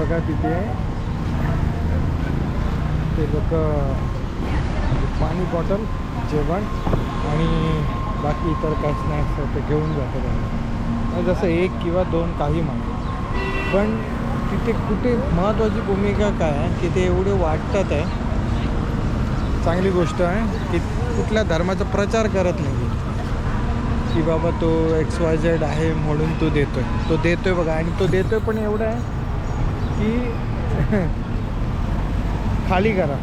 बघा तिथे. ते लोक म्हणजे पाणी बॉटल जेवण आणि बाकी इतर काय स्नॅक्स ते घेऊन जातात आणि म्हणजे जसं एक किंवा दोन काही म्हणा पण तिथे कुठे महत्त्वाची भूमिका काय आहे की ते एवढे वाटतात आहे. चांगली गोष्ट आहे की कुठल्या धर्माचा प्रचार करत नाही की बाबा तो एक्स वाय झेड आहे म्हणून तो देतोय. तो देतोय बघा आणि तो देतोय पण एवढं आहे की खाली करा.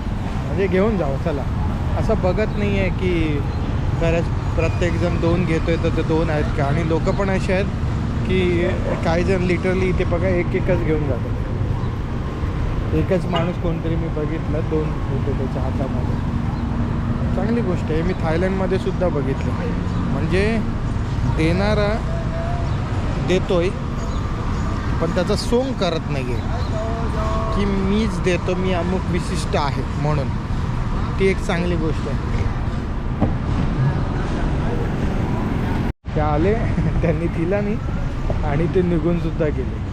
म्हणजे घेऊन जावं चला. असं बघत नाही आहे की खरंच प्रत्येकजण दोन घेतो आहे तर ते दोन आहेत का? आणि लोक पण असे आहेत की काही जण लिटरली इथे बघा एक एकच घेऊन जातात. एकच माणूस कोणतरी मी बघितलं दोन होते त्याच्या हातामध्ये. चांगली गोष्ट आहे. मी थायलंडमध्ये सुद्धा बघितलं. म्हणजे देणारा देतोय पण त्याचा सोंग करत नाही आहे की मीच देतो मी अमुक विशिष्ट आहे म्हणून. ती एक चांगली गोष्ट आहे. ते आले त्यांनी दिला नाही आणि ते निघून सुद्धा गेले.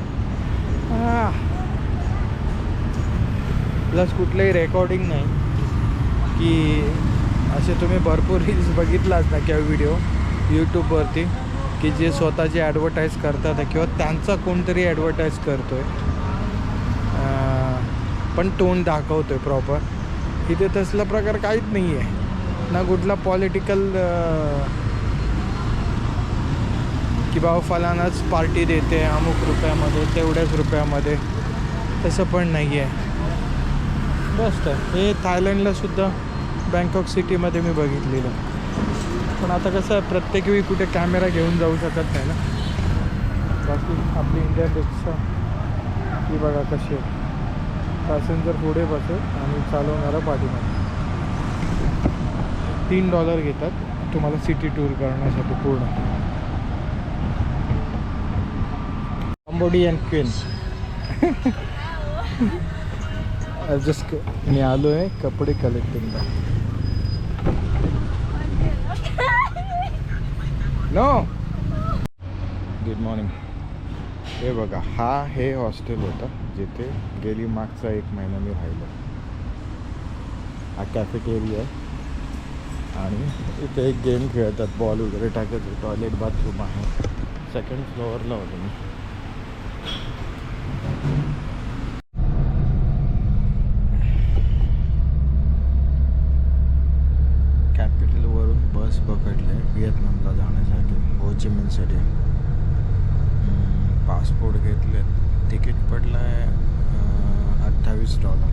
प्लस कुठलंही रेकॉर्डिंग नाही. की असे तुम्ही भरपूर रील्स बघितलाच ना किंवा व्हिडिओ यूट्यूबवरती की जे स्वतःची ॲडव्हर्टाईज करतात किंवा त्यांचा कोणतरी ॲडव्हर्टाईज करतो आहे पण तोंड दाखवतो आहे प्रॉपर इथे तसला प्रकार काहीच नाही आहे ना कुठला पॉलिटिकल की बाबा फलानाच पार्टी देते अमुक रुपयामध्ये तेवढ्याच रुपयामध्ये. तसं पण नाही आहे मस्त. हे थायलंडला सुद्धा बँकॉक सिटीमध्ये मी बघितलेलं. पण आता कसं आहे प्रत्येक वेळी कुठे कॅमेरा घेऊन जाऊ शकत नाही ना. बाकी आपली इंडियन रिक्षा ती बघा कशी आहे. पॅसेंजर पुढे बसेल आणि चालवणारा पाठीमागे. तीन डॉलर घेतात तुम्हाला सिटी टूर करण्यासाठी पूर्ण. अंबोडी अँड क्वीन जस्ट मी आलो आहे कपडे कलेक्टिंगला नो गुड मॉर्निंग हे बघा हा हे हॉस्टेल होतं जिथे गेली मागचा एक महिना मी राहिलो. हा कॅफेटेरिया आहे. आणि इथे एक गेम खेळतात बॉल वगैरे टाकायचं टॉयलेट बाथरूम आहे. सेकंड फ्लोअरला होतो मी. पकडले व्हिएतनामला जाण्यासाठी. होचिमिनसाठी पासपोर्ट घेतले तिकीट पडलं आहे अठ्ठावीस डॉलर